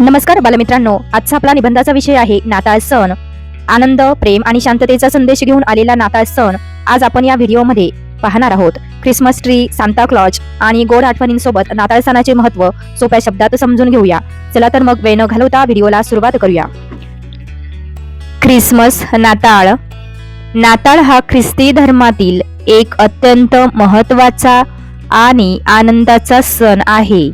नमस्कार बालमित्रांनो आजचा आपला निबंधाचा विषय आहे नाताळ सण. आनंद प्रेम आणि शांततेचा संदेश घेऊन आलेला नाताळ सण आज आपण या व्हिडिओमध्ये पाहणार आहोत. ख्रिसमस ट्री सांता क्लॉज आणि गोड आठवणींसोबत नाताळ सणाचे महत्त्व सोप्या शब्दात समजून घेऊया. चला तर मग वेळ न घालवता व्हिडिओला सुरुवात करूया. ख्रिसमस नाताळ. नाताळ हा ख्रिस्ती धर्मातील एक अत्यंत महत्त्वाचा आणि आनंदाचा सण आहे.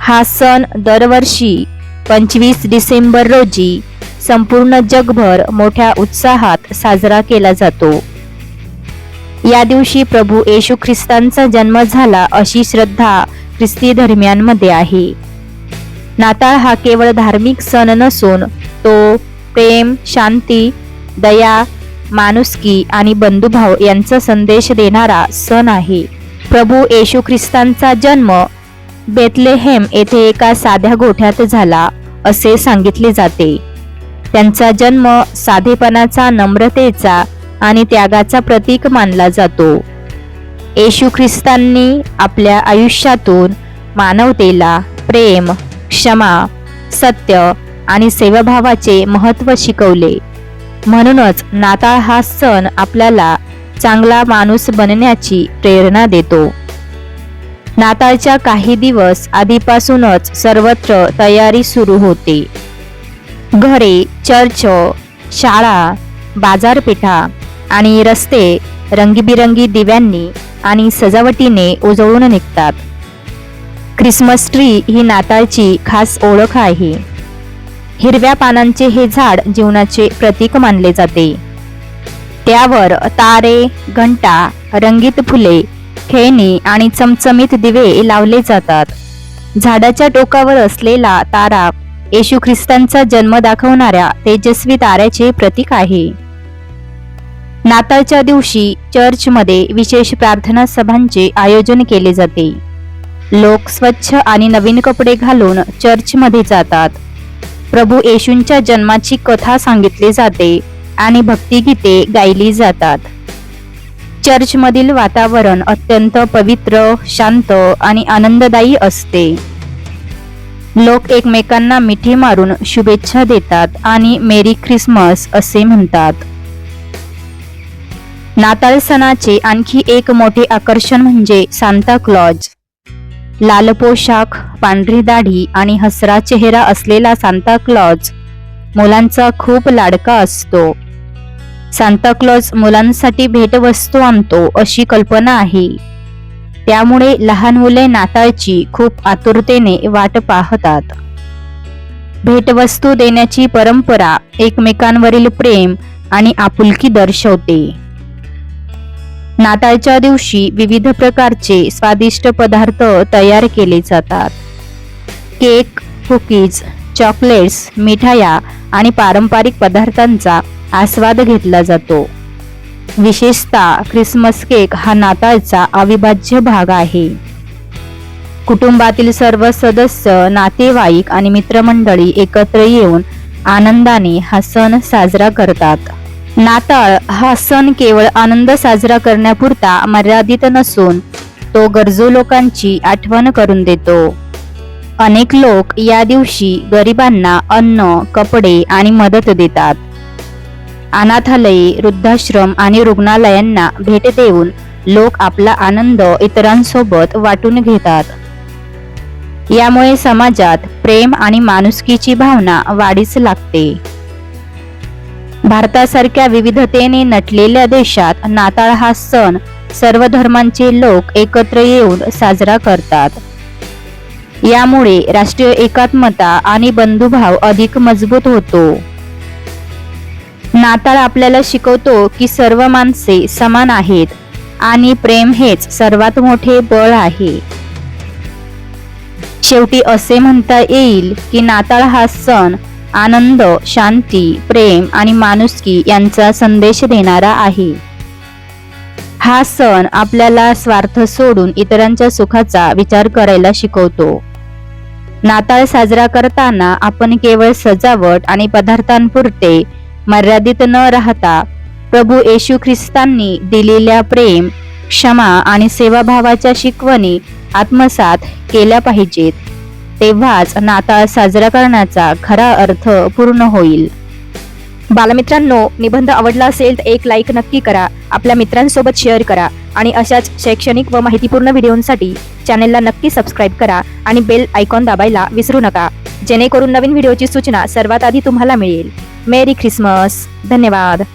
हा सण दरवर्षी पंचवीस डिसेंबर रोजी संपूर्ण जगभर मोठ्या उत्साहात साजरा केला जातो. या दिवशी प्रभू येशू ख्रिस्तांचा जन्म झाला अशी श्रद्धा ख्रिस्ती धर्मियांमध्ये आहे. नाताळ हा केवळ धार्मिक सण नसून तो प्रेम शांती दया माणुसकी आणि बंधुभाव यांचा संदेश देणारा सण आहे. प्रभू येशू ख्रिस्तांचा जन्म बेतलेहेम येथे एका साध्या गोठ्यात झाला असे सांगितले जाते. त्यांचा जन्म साधेपणाचा नम्रतेचा आणि त्यागाचा प्रतीक मानला जातो. येशू ख्रिस्तांनी आपल्या आयुष्यातून मानवतेला प्रेम क्षमा सत्य आणि सेवाभावाचे महत्त्व शिकवले. म्हणूनच नाताळ हा सण आपल्याला चांगला माणूस बनण्याची प्रेरणा देतो. नाताळच्या काही दिवस आधीपासूनच सर्वत्र तयारी सुरू होते. घरे चर्च शाळा बाजारपेठा आणि रस्ते रंगीबिरंगी दिव्यांनी आणि सजावटीने उजळून निघतात. ख्रिसमस ट्री ही नाताळची खास ओळख आहे. हिरव्या पानांचे हे झाड जीवनाचे प्रतीक मानले जाते. त्यावर तारे घंटा रंगीत फुले खेळणी आणि चमचमीत दिवे लावले जातात. झाडाच्या टोकावर असलेला तारा येशू ख्रिस्तांचा जन्म दाखवणाऱ्या तेजस्वी ताऱ्याचे प्रतीक आहे. नाताळच्या दिवशी चर्चमध्ये विशेष प्रार्थना सभांचे आयोजन केले जाते. लोक स्वच्छ आणि नवीन कपडे घालून चर्चमध्ये जातात. प्रभू येशूंच्या जन्माची कथा सांगितली जाते आणि भक्तिगीते गायली जातात. चर्चमधील वातावरण अत्यंत पवित्र शांत आणि आनंददायी असते. लोक एकमेकांना मिठी मारून शुभेच्छा देतात आणि मेरी ख्रिसमस असे म्हणतात. नाताळ सणाचे आणखी एक मोठे आकर्षण म्हणजे सांता क्लॉज. लाल पोशाख पांढरी दाढी आणि हसरा चेहरा असलेला सांता क्लॉज मुलांचा खूप लाडका असतो. सांताक्लॉज मुलांसाठी भेटवस्तू आणतो अशी कल्पना आहे. त्यामुळे लहान मुले नाताळची खूप आतुरतेने वाट पाहतात. भेटवस्तू देण्याची परंपरा एकमेकांवरील प्रेम आणि आपुलकी दर्शवते. नाताळच्या दिवशी विविध प्रकारचे स्वादिष्ट पदार्थ तयार केले जातात. केक कुकीज चॉकलेट्स मिठाया आणि पारंपरिक पदार्थांचा आस्वाद घेतला जातो. विशेषतः ख्रिसमस केक हा नाताळचा अविभाज्य भाग आहे. कुटुंबातील सर्व सदस्य नातेवाईक आणि मित्रमंडळी एकत्र येऊन आनंदाने हा सण साजरा करतात. नाताळ हा सण केवळ आनंद साजरा करण्यापुरता मर्यादित नसून तो गरजू लोकांची आठवण करून देतो. अनेक लोक या दिवशी गरिबांना अन्न कपडे आणि मदत देतात. अनाथालये वृद्धाश्रम आणि रुग्णालयांना भेट देऊन लोक आपला आनंद इतरांसोबत वाटून घेतात. यामुळे समाजात प्रेम आणि माणुसकीची भावना वाढीस लागते. भारतासारख्या विविधतेने नटलेल्या देशात नाताळ हा सण सर्व धर्मांचे लोक एकत्र येऊन साजरा करतात. यामुळे राष्ट्रीय एकात्मता आणि बंधुभाव अधिक मजबूत होतो. नाताळ आपल्याला शिकवतो की सर्व माणसे समान आहेत आणि प्रेम हेच सर्वात मोठे बळ आहे. शेवटी असे म्हणता येईल की नाताळ हा सण आनंद शांती प्रेम आणि माणुसकी यांचा संदेश देणारा आहे. हा सण आपल्याला स्वार्थ सोडून इतरांच्या सुखाचा विचार करायला शिकवतो. नाताळ साजरा करताना आपण केवळ सजावट आणि पदार्थांपुरते मर्यादित न राहता प्रभू येशू ख्रिस्तांनी दिलेल्या प्रेम क्षमा आणि सेवाभावाच्या शिकवणी आत्मसात केल्या पाहिजेत. तेव्हाच नाताळ साजरा करण्याचा खरा अर्थ पूर्ण होईल. बालमित्रांनो निबंध आवडला असेल तर एक लाईक नक्की करा आपल्या मित्रांसोबत शेअर करा आणि अशाच शैक्षणिक व माहितीपूर्ण व्हिडिओंसाठी चॅनेलला नक्की सबस्क्राईब करा आणि बेल आयकॉन दाबायला विसरू नका. जेणेकरून नवीन व्हिडिओची सूचना सर्वात आधी तुम्हाला मिळेल. मेरी ख्रिसमस धन्यवाद।